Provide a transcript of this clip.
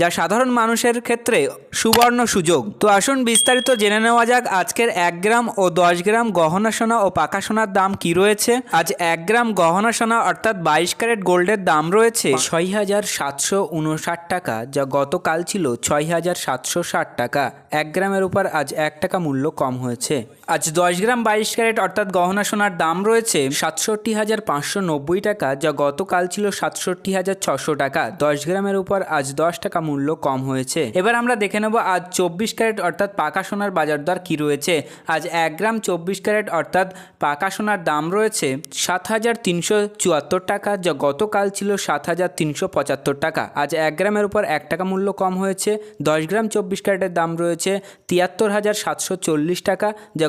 যা সাধারণ মানুষের ক্ষেত্রে সুবর্ণ সুযোগ। তো আসুন বিস্তারিত জেনে নেওয়া যাক আজকের এক গ্রাম ও দশ গ্রাম গহনা সোনা ও পাকা সোনার দাম কি রয়েছে। আজ এক গ্রাম গহনা সোনা অর্থাৎ বাইশ ক্যারেট গোল্ডের দাম রয়েছে ছয় হাজার সাতশো উনষাট টাকা, যা গতকাল ছিল ছয় হাজার সাতশো ষাট টাকা। এক গ্রামের উপর আজ এক টাকা মূল্য কম হয়েছে। আজ দশ গ্রাম বাইশ ক্যারেট অর্থাৎ গহনা সোনার দাম রয়েছে সাতষট্টি হাজার পাঁচশো নব্বই টাকা, যা গতকাল ছিল সাতষট্টি হাজার ছশো টাকা। দশ গ্রামের উপর আজ দশ টাকা মূল্য কম হয়েছে। এবার আমরা দেখে নেব আজ চব্বিশ ক্যারেট অর্থাৎ পাকা সোনার বাজার দর কী রয়েছে। আজ এক গ্রাম চব্বিশ ক্যারেট অর্থাৎ পাকা সোনার দাম রয়েছে সাত হাজার তিনশো চুয়াত্তর টাকা, যা গতকাল ছিল সাত হাজার তিনশো পঁচাত্তর টাকা। আজ এক গ্রামের উপর এক টাকা মূল্য কম হয়েছে। দশ গ্রাম চব্বিশ ক্যারেটের দাম রয়েছে তিয়াত্তর হাজার সাতশো চল্লিশ টাকা, যা